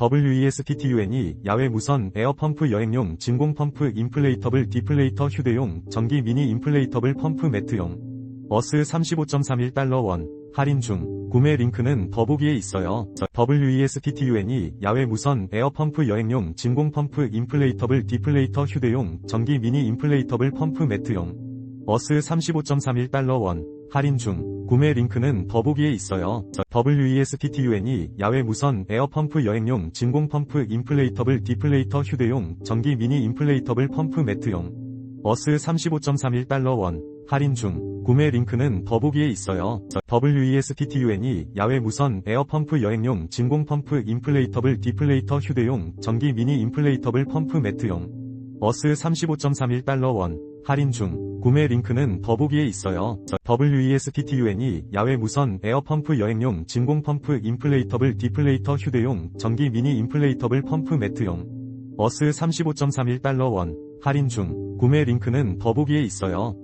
WESTTUN이 야외 무선 에어펌프 여행용 진공 펌프 인플레이터블 디플레이터 휴대용 전기 미니 인플레이터블 펌프 매트용. 어스 35.31달러 원. 할인 중. 구매 링크는 더보기에 있어요. WESTTUN이 야외 무선 에어펌프 여행용 진공 펌프 인플레이터블 디플레이터 휴대용 전기 미니 인플레이터블 펌프 매트용. 어스 35.31달러 원. 할인 중 구매 링크는 더보기에 있어요. WESTTUN이 야외 무선 에어펌프 여행용 진공 펌프 인플레이터블 디플레이터 휴대용 전기 미니 인플레이터블 펌프 매트용. 어스 35.31달러 원. 할인 중. 구매 링크는 더보기에 있어요. WESTTUN이 야외 무선 에어펌프 여행용 진공 펌프 인플레이터블 디플레이터 휴대용 전기 미니 인플레이터블 펌프 매트용. 어스 35.31달러 원 할인 중 구매 링크는 더보기에 있어요. WESTTUN이 야외 무선 에어펌프 여행용 진공 펌프 인플레이터블 디플레이터 휴대용 전기 미니 인플레이터블 펌프 매트용 어스 35.31달러 원 할인 중 구매 링크는 더보기에 있어요.